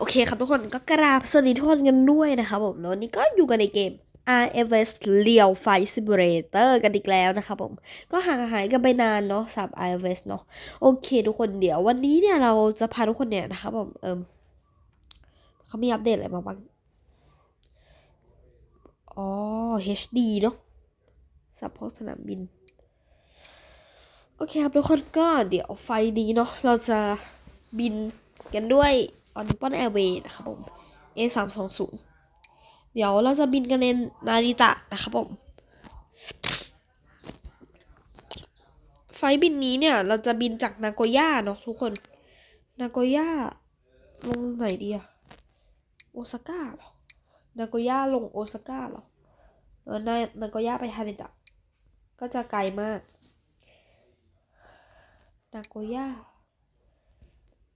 โอเคครับทุกคนก็กราบสวัสดีทุกคนกันด้วยนะครับผมแล้วนี้ก็อยู่กันในเกม RFS Real Fight Simulator กันอีกแล้วนะครับผม ก็ห่างหายกันไปนานเนาะสำหรับ RFS เนาะโอเค ทุกคนเดี๋ยววันนี้เนี่ยเราจะพาทุกคนเนี่ยนะครับผมเอิมเขามีอัปเดตอะไรมาบ้างอ๋อ HD เนาะสับพกสนามบิน โอเคครับทุกคนก็เดี๋ยวไฟนี้เนาะเราจะบินกันด้วย o n i p o n Airway นะครับผม A 3 2 0เดี๋ยวเราจะบินกันในนาริตะนะครับผม ไฟบินนี้เนี่ย เราจะบินจากนาโกย่าเนาะทุกคน นาโกย่าลงไหนดีอะโอซาก้าหรอ นาโกย่าลงโอซาก้าหรอแล้วนานาโกย่าไปฮาริตะ ก็จะไกลมาก นาโกย่า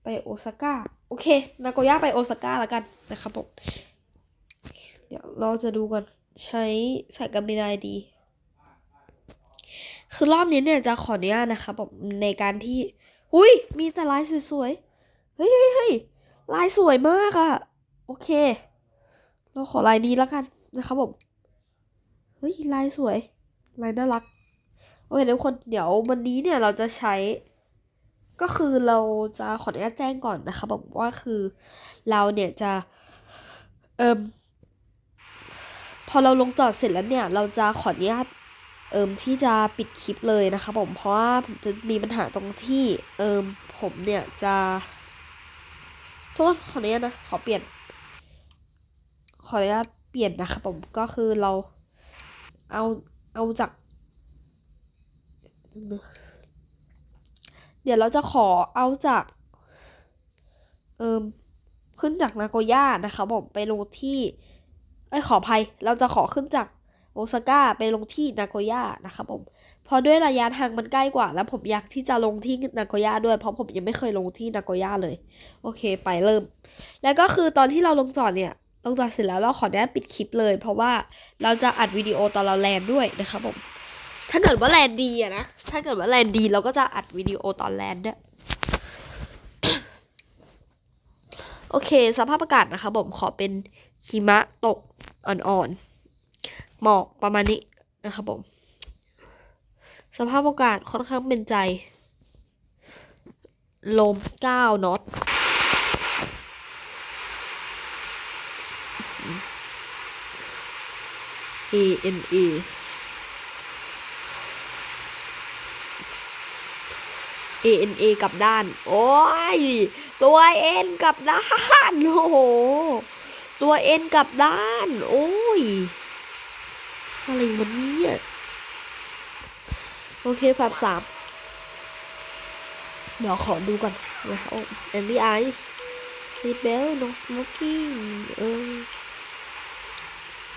ไปโอซาก้า อเค นาโกย่าไปโอซาก้าแล้วกันนะครับผม เดี๋ยวเราจะดูกันใช้สายการบินอะไรดี คือรอบนี้เนี่ยจะขออนุญาตนะครับผมในการที่อุ้ยมีแต่ลายสวยๆเฮ้ยเฮ้ยเฮ้ยลายสวยมากอะโอเค เราขอลายนี้แล้วกันนะครับผม เฮ้ยลายสวย ลายน่ารัก โอเคทุกคน เดี๋ยววันนี้เนี่ยเราจะใช้ ก็คือเราจะขออนุญาตแจ้งก่อนนะคะบอกว่าคือเราเนี่ยจะเอิมพอเราลงจอดเสร็จแล้วเนี่ย เราจะขออนุญาตเอิมที่จะปิดคลิปเลยนะคะผมเพราะว่าผมจะมีปัญหาตรงที่เอิมผมเนี่ยจะโทษขออนุญาตนะขอเปลี่ยน ขออนุญาตเปลี่ยนนะคะผมก็คือเราเอาเอาจาก เดี๋ยวเราจะขอเอาจากเอิมขึ้นจากนาโกย่านะคะผมไปลงที่เอ้ยขออภัย เราจะขอขึ้นจากโอซาก้าไปลงที่นาโกย่านะคะผมเพราะด้วยระยะทางมันใกล้กว่า แล้วผมอยากที่จะลงที่นาโกย่าด้วยเพราะผมยังไม่เคยลงที่นาโกย่าเลย โอเคไปเริ่ม แล้วก็คือตอนที่เราลงจอดเนี่ยลงจอดเสร็จแล้วเราขอแนะปิดคลิปเลย เพราะว่าเราจะอัดวิดีโอตอนเราแลนด้วยนะคะผม ถ้าเกิดว่าแลนดีอะนะ ถ้าเกิดว่าแลนดีเราก็จะอัดวิดีโอตอนแลนด์ด้วยโอเค สภาพอากาศนะคะผมขอเป็นหิมะตกอ่อนๆ หมอกประมาณนี้นะครับผม สภาพอากาศค่อนข้างเป็นใจ ลม9น็อต A N A A N A กลับด้าน โอ้ย ตัว N กลับด้าน โอ้โห ตัว N กลับด้าน โอ้ย อะไรมันนี่ยโอเคฝาบสามเดี๋ยวขอดูก่อนนะครับ and the eyes seat belt no smoking เออ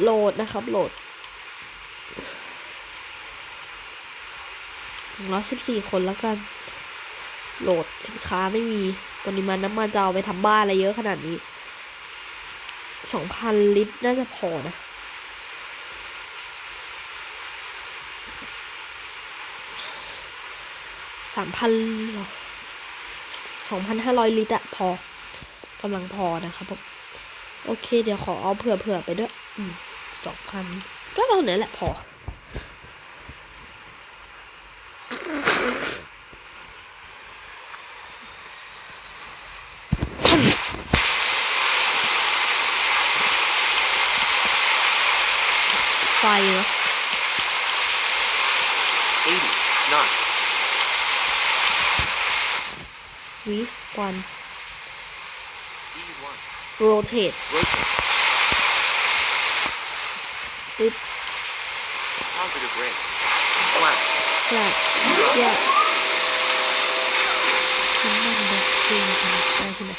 โหลดนะครับ โหลดร้อยสิบสี่คนแล้วกัน โหลดสินค้าไม่มีปริมาณน้ำมันจะเอาไปทำบ้านอะไรเยอะขนาดนี้สองพันลิตรน่าจะพอนะ สามพันหรอสองพันห้าร้อยลิตรอะพอกำลังพอนะครับผมโอเค เดี๋ยวขอเอาเผื่อๆไปด้วย อืมสองพันก็เท่านั้นแหละพอ ไฟเหรอ80 knots. วิวัน E1. rotate Rotate. ปึ๊บ Positive rate. Flaps. แลกแยกน้ำมันแบบดึงกันได้ใช่ไหม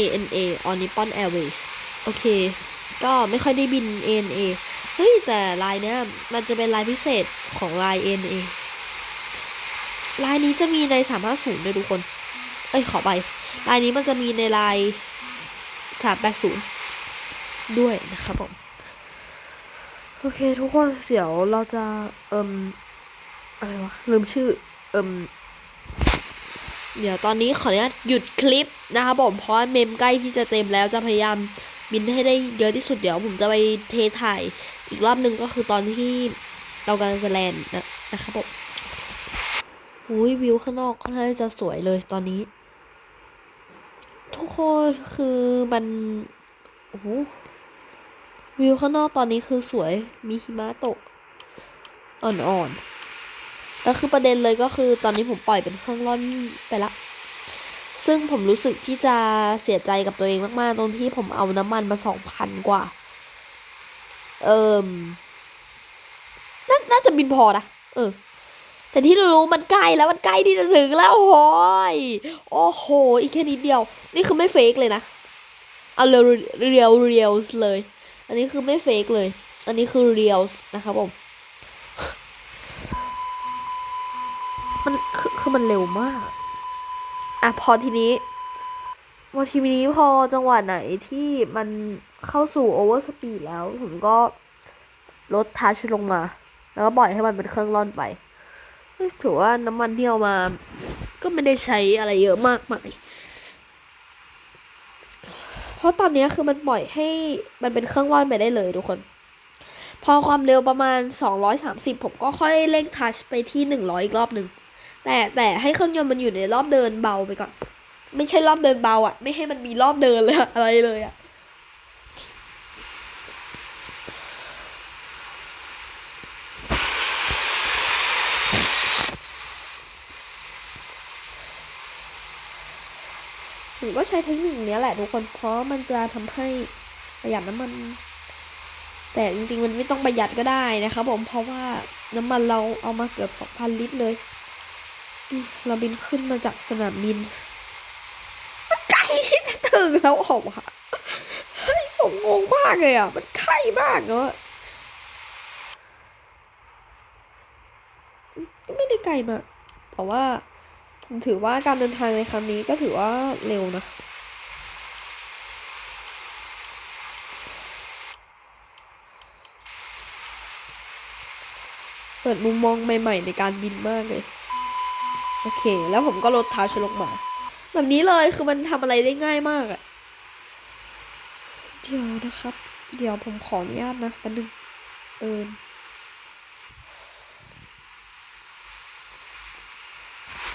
ANA on Nippon Airways โอเค ก็ไม่ค่อยได้บิน ANA เฮ้ย แต่ลายเนี้ยมันจะเป็นลายพิเศษของลาย ANA ลายนี้จะมีใน 350ด้วยทุกคน เอ้ย ขอไป ลายนี้มันจะมีในลาย 380 ด้วยนะครับผม โอเค ทุกคน เดี๋ยวเราจะ เอิมอะไรวะ ลืมชื่อ เอิมเดี๋ยวตอนนี้ขออนุญาตหยุดคลิปนะครับผม เพราะเมมใกล้ที่จะเต็มแล้วจะพยายาม บินให้ได้เยอะที่สุดเดี๋ยวผมจะไปเทถ่ายอีกรอบหนึ่งก็คือตอนที่เรากำลังจะแลนด์นะนะครับผมอุ้ยวิวข้างนอกค่อนข้างจะสวยเลยตอนนี้ ทุกคนคือมันโอ้โหวิวข้างนอกตอนนี้คือสวยมีหิมะตก อ่อนๆแล้วคือประเด็นเลยก็คือตอนนี้ผมปล่อยเป็นเครื่องร่อนไปละ ซึ่งผมรู้สึกที่จะเสียใจกับตัวเองมากๆ ตรงที่ผมเอาน้ำมันมาสองพันกว่า เอิมนน่าจะบินพอนะ เออ แต่ที่รู้มันใกล้แล้วมันใกล้ที่จะถึงแล้วโอ้ยโอ้โห อีกแค่นิดเดียว นี่คือไม่เฟกเลยนะ เอาเรียวเรียวเรียวเลย อันนี้คือไม่เฟกเลย อันนี้คือเรียวนะครับผม มันคือคือมันเร็วมาก อะพอทีนี้พอทีนี้พอจังหวะไหนที่มันเข้าสู่โอเวอร์สปีดแล้ว ผมก็ลดทัชลงมา แล้วก็ปล่อยให้มันเป็นเครื่องร่อนไปถือว่าน้ำมันที่เอามา ก็ไม่ได้ใช้อะไรเยอะมากมายเพราะตอนนี้คือมันปล่อยให้มันเป็นเครื่องร่อนไปได้เลยทุกคน พอความเร็วประมาณ 230 ผมก็ค่อยเร่งทัชไปที่ 100 อีกรอบหนึ่ง แต่แต่ให้เครื่องยนต์มันอยู่ในรอบเดินเบาไปก่อน ไม่ใช่รอบเดินเบาอะไม่ให้มันมีรอบเดินเลยอะไรเลยอะผมก็ใช้เทคนิคนี้แหละทุกคนเพราะมันจะทำให้ประหยัดน้ำมัน แต่จริงๆมันไม่ต้องประหยัดก็ได้นะครับผมเพราะว่าน้ำมันเราเอามาเกือบ2,000ลิตรเลย เราบินขึ้นมาจากสนามบินมันใกล้ที่จะถึงแล้วออกอะเฮ้ยผมงงมากเลยอะ มันใกล้มากเนอะไม่ได้ไกลมากแต่ว่าผมถือว่าการเดินทางในครั้งนี้ก็ถือว่าเร็วนะเปิดมุมมองใหม่ ๆ ในการบินมากเลย โอเค แล้วผมก็ลดทัชลงมา แบบนี้เลยคือมันทำอะไรได้ง่ายมากอะเดี๋ยวนะครับ เดี๋ยวผมขออนุญาตนะแป๊บนึงเอิน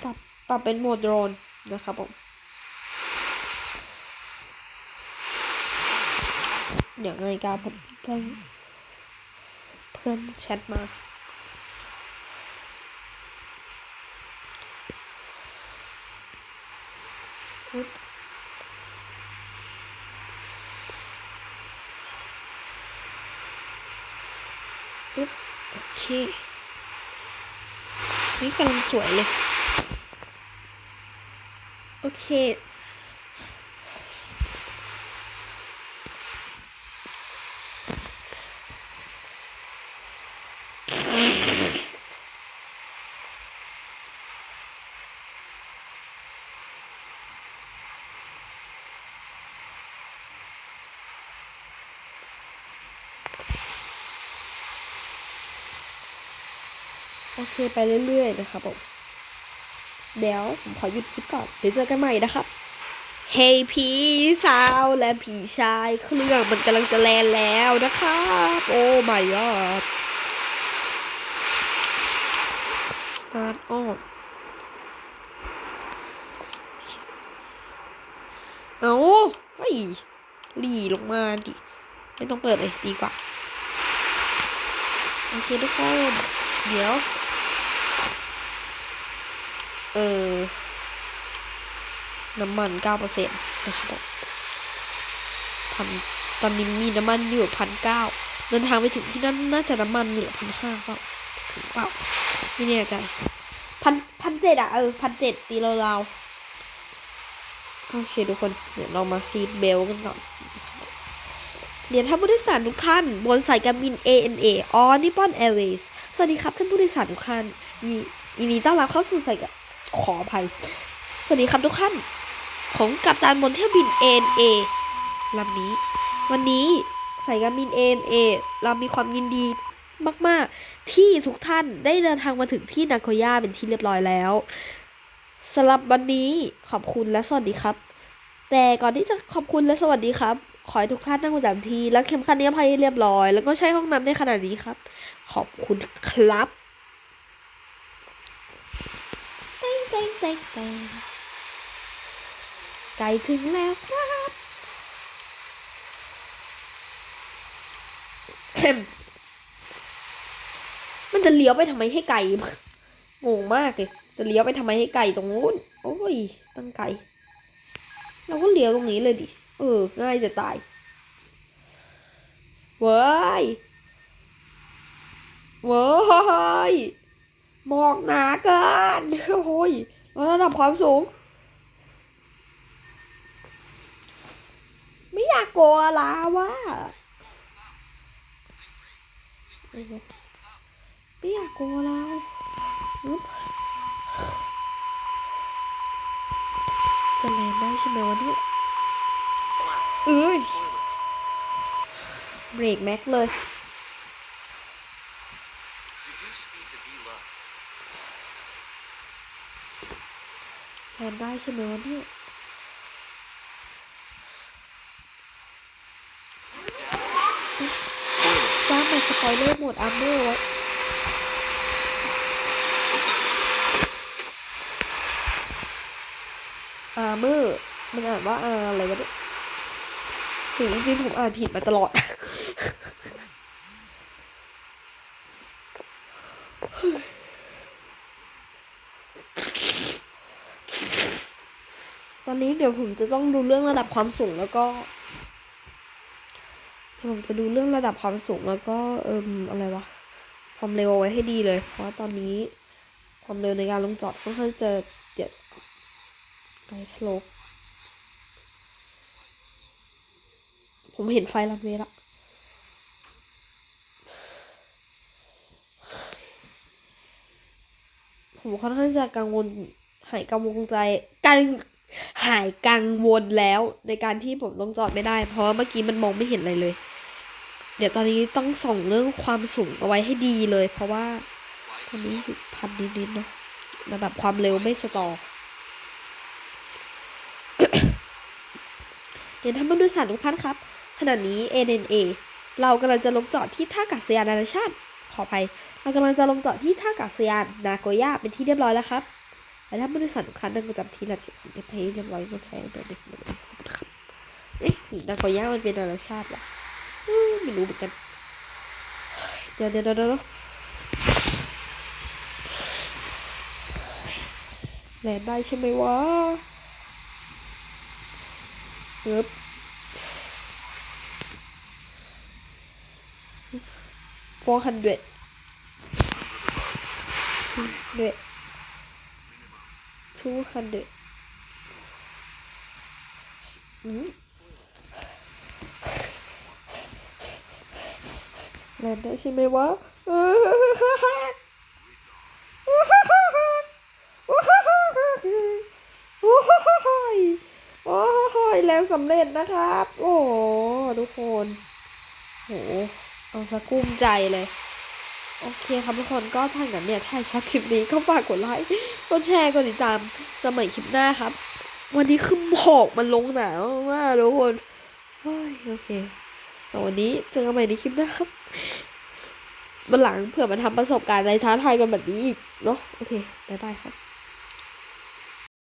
ปรับปรับเป็นโหมดโดรนนะครับผมเดี๋ยวนาฬิกาผมเพิ่งเพื่อนแชทมา ปึ๊บปึ๊บโอเคนี่กำลังสวยเลย โอเคโอ เคไปเรื่อยๆนะครับผมเดี๋ยวผมขอหยุดคลิปก่อนเดี๋ยวเจอกันใหม่นะครับเฮ้ยพี่สาวและพี่ชายเครื่องมันกำลังจะแลนแล้วนะครับ โอ้ my god start on เอาเฮ้ยหลีลงมาดิ ไม่ต้องเปิดเลยดีกว่า โอเคทุกคน เดี๋ยว เออ น้ำมันเก้าเปอร์เซ็นต์นะครับพันตอนนี้มีน้ำมันอยู่พันเก้าเดินทางไปถึงที่นั่นน่าจะน้ำมันเหลือพันห้าเปล่าถึงเปล่าไม่แน่ใจพันพันเจ็ดอะเออพันเจ็ดตีราวๆโอเคทุกคนเดี๋ยวเรามาซีดเบลกันก่อนเดี๋ยวท่านผู้โดยสารทุกท่านบนสายการบิน ANA or Nippon Airways สวัสดีครับท่านผู้โดยสารทุกท่านยินยินดีต้อนรับเข้าสู่สายการ ขออภัย สวัสดีครับทุกท่านของกัปตันบนเที่ยวบิน ANA ลำนี้ วันนี้สายการบิน ANA เรามีความยินดีมาก ๆ ที่ทุกท่านได้เดินทางมาถึงที่นาโกย่าเป็นที่เรียบร้อยแล้วสำหรับวันนี้ขอบคุณและสวัสดีครับ แต่ก่อนที่จะขอบคุณและสวัสดีครับ ขอให้ทุกท่านนั่งประจำที่และเข็มขัดนิรภัยให้เรียบร้อย แล้วก็ใช้ห้องน้ำในขณะนี้ครับ ขอบคุณครับเต้ง เต้งเต้งเต้งไกลถึงแล้วครับมันจะเลี้ยวไปทำไมให้ไกลงงมากเลยจะเลี้ยวไปทำไมให้ไกลตรงนู้นโอ้ยตั้งไกลเราก็เลี้ยวตรงนี้เลยดิเออง่ายจะตายเว้ยเว้ยหมอกหนาเกินโอ้ย ระดับความสูง ไม่อยากกลัวลาวะไม่อยากกลัวลาจะแลนได้ใช่ไหมวะเนี่ยเอ้ยเบรกแม็กเลย นได้ใช่ไหมวะเนี่ยกล้างไปสปอยเลอร์หมดอัมเบอร์ไว้อาร์เมอร์มันอ่านว่าอาอะไรวะเนี่ยถึงจริงๆผมอ่านผิดมาตลอด ต อนนี้เดี๋ยวผมจะต้องดูเรื่องระดับความสูงแล้วก็ผมจะดูเรื่องระดับความสูงแล้วก็เอิมอะไรวะความเร็วเอาไว้ให้ดีเลย เพราะว่าตอนนี้ความเร็วในการลงจอดค่อนข้างจะเจ็ดไกลสโลปผมเห็นไฟลันเวย์ละผมค่อนข้างจะกังวลหายกังวลใจกัง หายกังวลแล้วในการที่ผมลงจอดไม่ได้ เพราะว่าเมื่อกี้มันมองไม่เห็นอะไรเลย เดี๋ยวตอนนี้ต้องส่งเรื่องความสูงเอาไว้ให้ดีเลย เพราะว่าตอนนี้อยู่พันนิดๆเนาะระดับความเร็วไม่สตอเดี๋ยวท่านผู้โดยสารทุกท่านครับ ขณะนี้ ANA เรากำลังจะลงจอดที่ท่าอากาศยานนานาชาติ ขออภัย เรากำลังจะลงจอดที่ท่าอากาศยานนาโกย่าเป็นที่เรียบร้อยแล้วครับ และท่านผู้โดยสารทุกท่านนั่งประจำที่ละเก็บเงินให้เรียบร้อยก็ใช้เดินเด็กขอบคุณครับเอ๊ะนาโกย่ามันเป็นนานาชาติเหรอไม่รู้เหมือนกันเดี๋ยวเดี๋ยวเดี๋ยวเดี๋ยวแลนได้ใช่ไหมวะเอ๊บ400 200 200อืมแลนได้ใช่ไหมวะเออโอ้ยโอ้ยแล้วสำเร็จนะครับ โอ้โหทุกคน โห เอาซะกุ้มใจเลย โอเคครับทุกคนก็ถ้าอย่างนั้นเนี่ยถ้าชอบคลิปนี้ก็ฝากกดไลค์กดแชร์กดติดตามสมัยคลิปหน้าครับ วันนี้คือหมอกมันลงหนาวมากทุกคนโอ้ยโอเคสำหรับวันนี้เจอกันใหม่ในคลิปหน้าครับวันหลังเผื่อมาทำประสบการณ์ในท้าทายกันแบบนี้อีกเนาะโอเคบ๊ายบายครับ